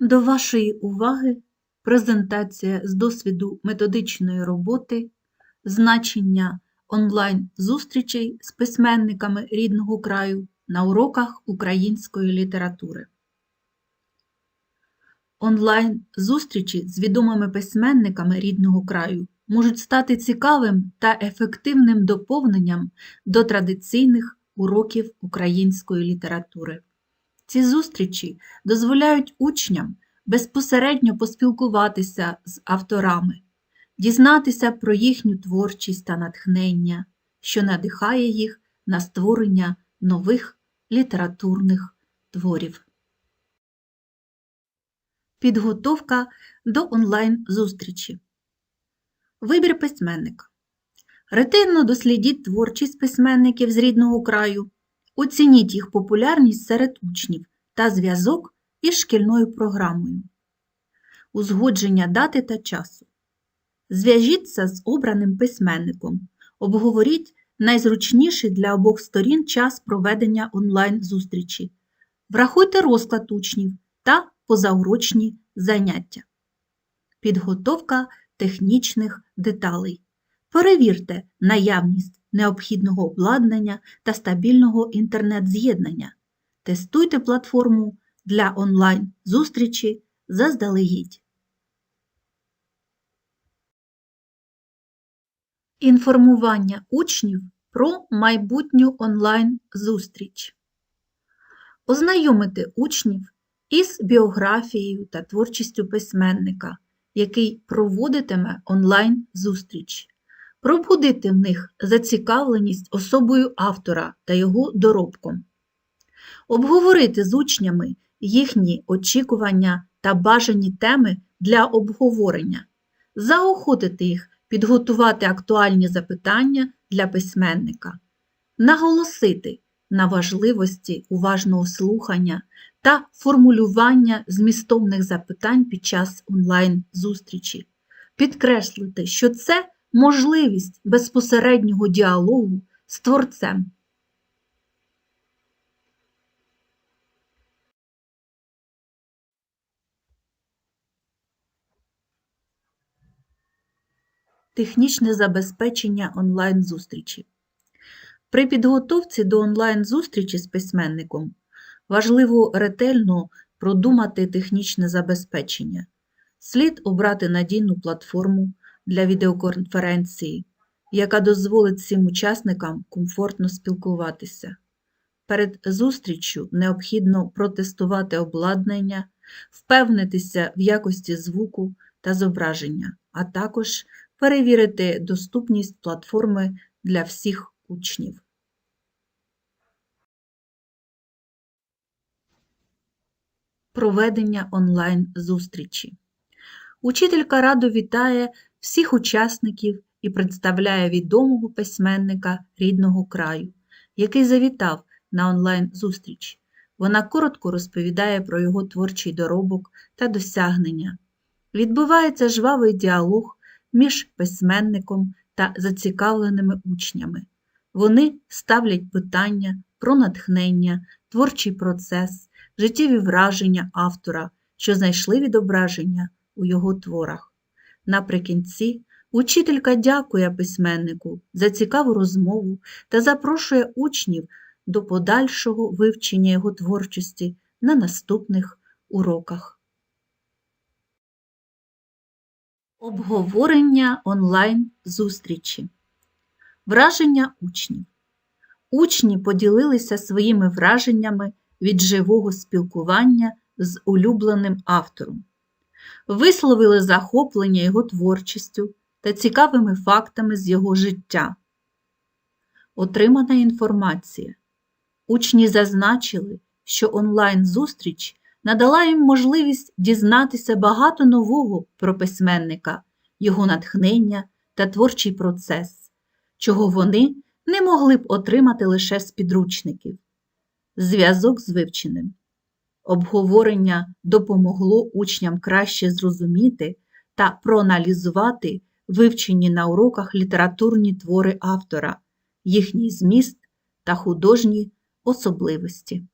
До вашої уваги презентація з досвіду методичної роботи, значення онлайн-зустрічей з письменниками рідного краю на уроках української літератури. Онлайн-зустрічі з відомими письменниками рідного краю можуть стати цікавим та ефективним доповненням до традиційних уроків української літератури. Ці зустрічі дозволяють учням безпосередньо поспілкуватися з авторами, дізнатися про їхню творчість та натхнення, що надихає їх на створення нових літературних творів. Підготовка до онлайн-зустрічі. Вибір письменника. Ретельно дослідіть творчість письменників з рідного краю, оцініть їх популярність серед учнів та зв'язок із шкільною програмою. Узгодження дати та часу. Зв'яжіться з обраним письменником. Обговоріть найзручніший для обох сторін час проведення онлайн-зустрічі. Врахуйте розклад учнів та позаурочні заняття. Підготовка технічних деталей. Перевірте наявність необхідного обладнання та стабільного інтернет-з'єднання. Тестуйте платформу для онлайн-зустрічі заздалегідь. Інформування учнів про майбутню онлайн-зустріч. Ознайомити учнів із біографією та творчістю письменника, який проводитиме онлайн-зустріч, пробудити в них зацікавленість особою автора та його доробком, обговорити з учнями їхні очікування та бажані теми для обговорення, заохотити їх підготувати актуальні запитання для письменника, наголосити на важливості уважного слухання та формулювання змістовних запитань під час онлайн-зустрічі, підкреслити, що це можливість безпосереднього діалогу з творцем. Технічне забезпечення онлайн-зустрічі. При підготовці до онлайн-зустрічі з письменником важливо ретельно продумати технічне забезпечення. Слід обрати надійну платформу для відеоконференції, яка дозволить всім учасникам комфортно спілкуватися. Перед зустріччю необхідно протестувати обладнання, впевнитися в якості звуку та зображення, а також перевірити доступність платформи для всіх учнів. Проведення онлайн-зустрічі. Учителька радо вітає всіх учасників і представляє відомого письменника рідного краю, який завітав на онлайн-зустріч. Вона коротко розповідає про його творчий доробок та досягнення. Відбувається жвавий діалог між письменником та зацікавленими учнями. Вони ставлять питання про натхнення, творчий процес, життєві враження автора, що знайшли відображення у його творах. Наприкінці учителька дякує письменнику за цікаву розмову та запрошує учнів до подальшого вивчення його творчості на наступних уроках. Обговорення онлайн-зустрічі. Враження учнів. Учні поділилися своїми враженнями від живого спілкування з улюбленим автором, висловили захоплення його творчістю та цікавими фактами з його життя. Отримана інформація. Учні зазначили, що онлайн-зустріч надала їм можливість дізнатися багато нового про письменника, його натхнення та творчий процес, чого вони не могли б отримати лише з підручників. Зв'язок з вивченим. Обговорення допомогло учням краще зрозуміти та проаналізувати вивчені на уроках літературні твори автора, їхній зміст та художні особливості.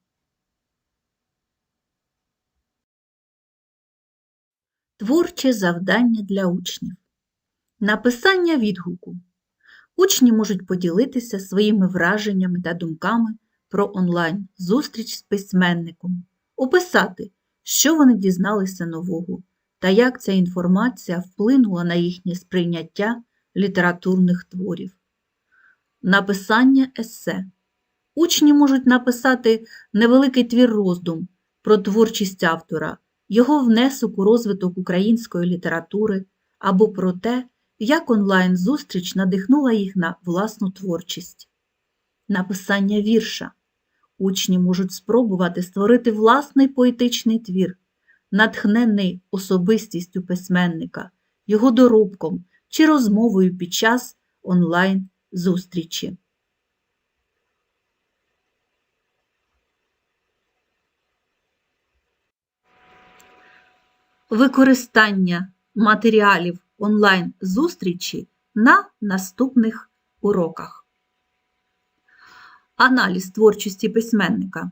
Творче завдання для учнів. Написання відгуку. Учні можуть поділитися своїми враженнями та думками про онлайн-зустріч з письменником, описати, що вони дізналися нового та як ця інформація вплинула на їхнє сприйняття літературних творів. Написання есе. Учні можуть написати невеликий твір роздум про творчість автора, його внесок у розвиток української літератури або про те, як онлайн-зустріч надихнула їх на власну творчість. Написання вірша. Учні можуть спробувати створити власний поетичний твір, натхнений особистістю письменника, його доробком чи розмовою під час онлайн-зустрічі. Використання матеріалів онлайн-зустрічі на наступних уроках. Аналіз творчості письменника.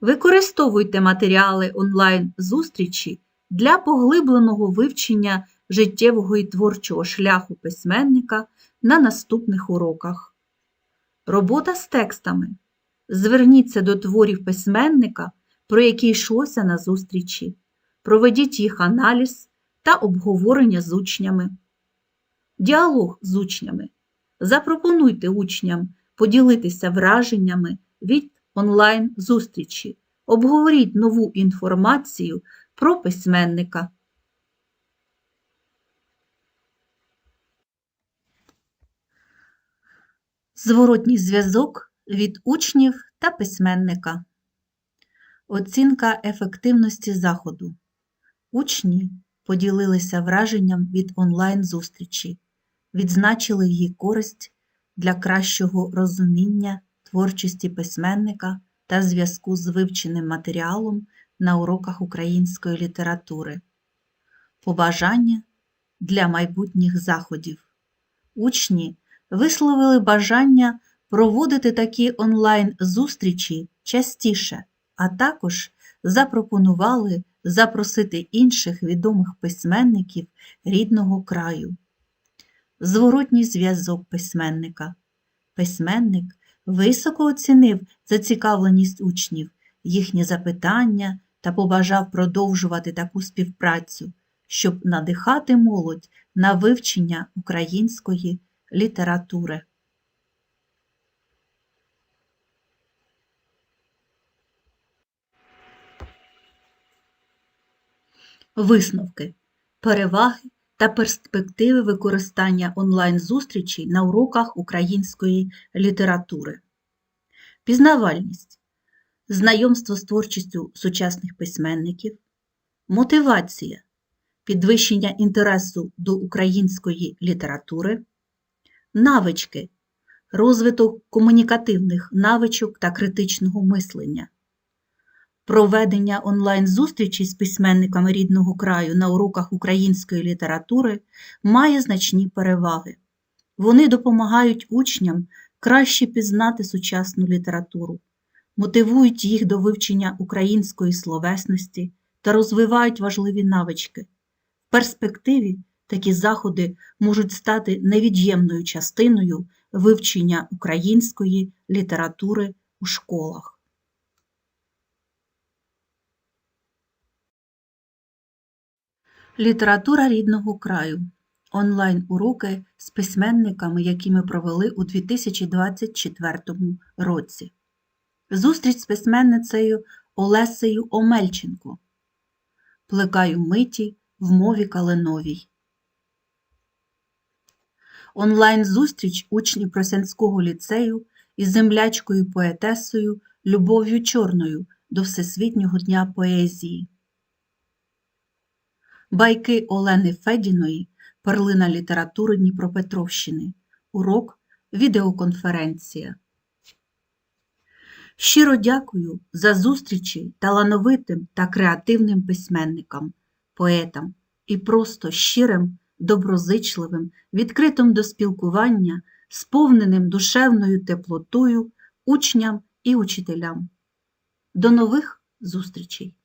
Використовуйте матеріали онлайн-зустрічі для поглибленого вивчення життєвого і творчого шляху письменника на наступних уроках. Робота з текстами. Зверніться до творів письменника, про які йшлося на зустрічі. Проведіть їх аналіз та обговорення з учнями. Діалог з учнями. Запропонуйте учням поділитися враженнями від онлайн-зустрічі. Обговоріть нову інформацію про письменника. Зворотній зв'язок від учнів та письменника. Оцінка ефективності заходу. Учні поділилися враженням від онлайн-зустрічі, відзначили її користь для кращого розуміння творчості письменника та зв'язку з вивченим матеріалом на уроках української літератури. Побажання для майбутніх заходів. Учні висловили бажання проводити такі онлайн-зустрічі частіше, а також запропонували запросити інших відомих письменників рідного краю. Зворотній зв'язок письменника. Письменник високо оцінив зацікавленість учнів, їхні запитання та побажав продовжувати таку співпрацю, щоб надихати молодь на вивчення української літератури. Висновки, переваги та перспективи використання онлайн-зустрічей на уроках української літератури. Пізнавальність, знайомство з творчістю сучасних письменників, мотивація, підвищення інтересу до української літератури, навички, розвиток комунікативних навичок та критичного мислення. Проведення онлайн-зустрічі з письменниками рідного краю на уроках української літератури має значні переваги. Вони допомагають учням краще пізнати сучасну літературу, мотивують їх до вивчення української словесності та розвивають важливі навички. В перспективі такі заходи можуть стати невід'ємною частиною вивчення української літератури у школах. Література рідного краю. Онлайн-уроки з письменниками, які ми провели у 2024 році. Зустріч з письменницею Олесею Омельченко. Плекаю миті в мові калиновій. Онлайн-зустріч учнів Просянського ліцею із землячкою поетесою Любов'ю Чорною до Всесвітнього дня поезії. Байки Олени Федіної Перлина літератури Дніпропетровщини. Урок Відеоконференція. Щиро дякую за зустрічі талановитим та креативним письменникам, поетам і просто щирим, доброзичливим, відкритим до спілкування, сповненим душевною теплотою учням і учителям. До нових зустрічей!